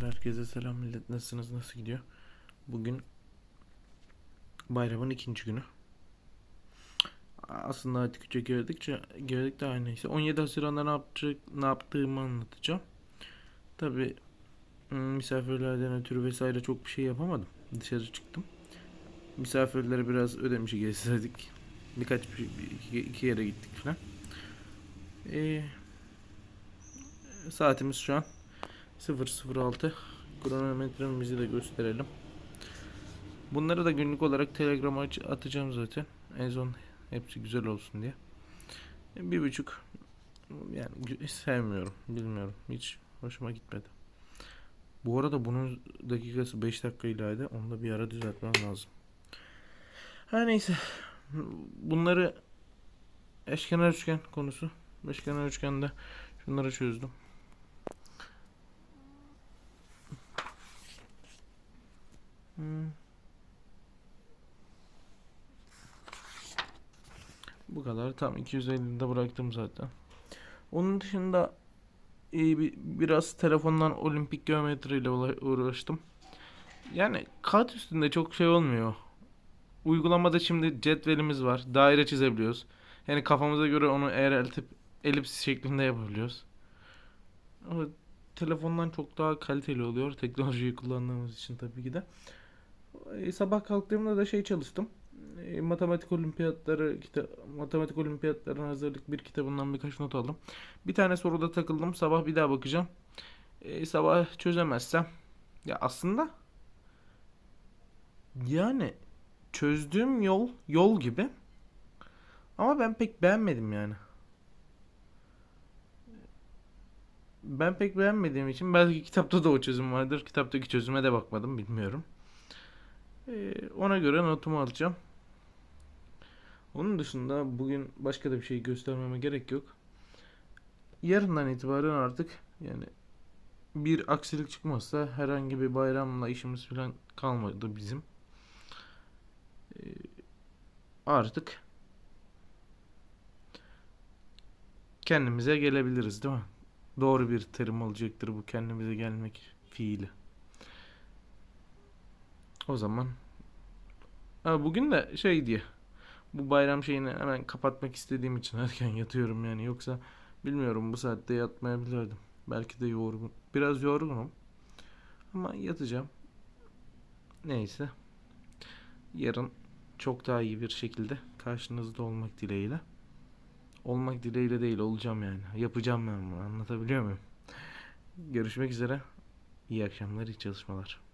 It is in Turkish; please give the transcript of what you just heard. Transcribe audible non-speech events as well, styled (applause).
Arkadaşlar herkese selam millet nasılsınız nasıl gidiyor? Bugün bayramın ikinci günü. Aslında hadi küçük girdikçe girdik de aynı neyse. 17 Haziran'da ne yapacak ne yaptığımı anlatacağım. Tabi misafirlerden ötürü vesaire çok bir şey yapamadım. Dışarı çıktım. Misafirlere biraz ödemişi gezdirdik. Birkaç bir, iki, iki yere gittik falan. Ee, saatimiz şu an 006 kronometremizi de gösterelim. Bunları da günlük olarak Telegram'a atacağım zaten. En son hepsi güzel olsun diye. E, Bir buçuk yani sevmiyorum. Bilmiyorum. Hiç hoşuma gitmedi. Bu arada bunun dakikası 5 dakika ileride. Onu da bir ara düzeltmem lazım. Her neyse. Bunları eşkenar üçgen konusu. Eşkenar üçgende şunları çözdüm. Hmm. Bu kadar. Tam 250'de bıraktım zaten. Onun dışında iyi bir, biraz telefondan olimpik geometriyle uğraştım. Yani kağıt üstünde çok şey olmuyor. Uygulamada şimdi cetvelimiz var. Daire çizebiliyoruz. Yani kafamıza göre onu eğreltip elips şeklinde yapabiliyoruz. Ama telefondan çok daha kaliteli oluyor. Teknolojiyi kullandığımız için tabii ki de. E, sabah kalktığımda da şey çalıştım. E, matematik olimpiyatları, kita matematik olimpiyatlarına hazırlık bir kitabından birkaç not aldım. Bir tane soruda takıldım. Sabah bir daha bakacağım. E, sabah çözemezsem ya aslında yani çözdüğüm yol yol gibi ama ben pek beğenmedim yani. Ben pek beğenmediğim için belki kitapta da o çözüm vardır. Kitaptaki çözüme de bakmadım bilmiyorum. Ee, ona göre notumu alacağım. Onun dışında bugün başka da bir şey göstermeme gerek yok. Yarından itibaren artık yani bir aksilik çıkmazsa herhangi bir bayramla işimiz falan kalmadı bizim. Ee, artık kendimize gelebiliriz değil mi? Doğru bir terim olacaktır bu kendimize gelmek fiili. O zaman ha, bugün de şey diye bu bayram şeyini hemen kapatmak istediğim için (laughs) erken yatıyorum yani yoksa bilmiyorum bu saatte yatmayabilirdim. Belki de yorgun. Biraz yorgunum. Ama yatacağım. Neyse. Yarın çok daha iyi bir şekilde karşınızda olmak dileğiyle. Olmak dileğiyle değil olacağım yani. Yapacağım ben bunu. Anlatabiliyor muyum? Görüşmek üzere. İyi akşamlar, iyi çalışmalar.